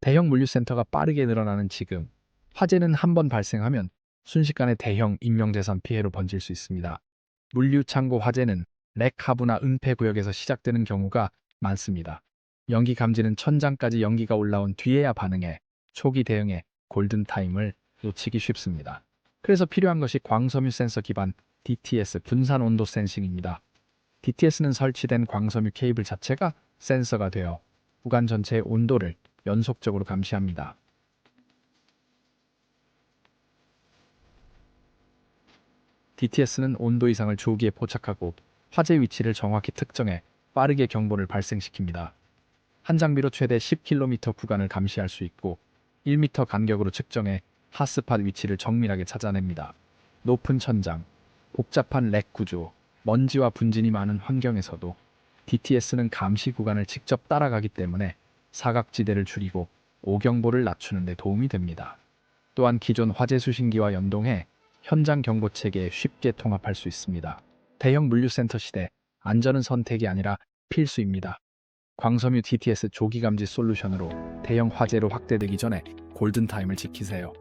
대형 물류센터가 빠르게 늘어나는 지금 화재는 한 번 발생하면 순식간에 대형 인명재산 피해로 번질 수 있습니다. 물류 창고 화재는 렉 하부나 은폐 구역에서 시작되는 경우가 많습니다. 연기 감지는 천장까지 연기가 올라온 뒤에야 반응해 초기 대응에 골든타임을 놓치기 쉽습니다. 그래서 필요한 것이 광섬유 센서 기반 DTS 분산 온도 센싱입니다. DTS는 설치된 광섬유 케이블 자체가 센서가 되어 구간 전체의 온도를 연속적으로 감시합니다. DTS는 온도 이상을 조기에 포착하고 화재 위치를 정확히 특정해 빠르게 경보를 발생시킵니다. 한 장비로 최대 10km 구간을 감시할 수 있고 1m 간격으로 측정해 핫스팟 위치를 정밀하게 찾아냅니다. 높은 천장, 복잡한 렉 구조, 먼지와 분진이 많은 환경에서도 DTS는 감시 구간을 직접 따라가기 때문에 사각지대를 줄이고 오경보를 낮추는 데 도움이 됩니다. 또한 기존 화재 수신기와 연동해 현장 경보 체계에 쉽게 통합할 수 있습니다. 대형 물류센터 시대 안전은 선택이 아니라 필수입니다. 광섬유 DTS 조기 감지 솔루션으로 대형 화재로 확대되기 전에 골든타임을 지키세요.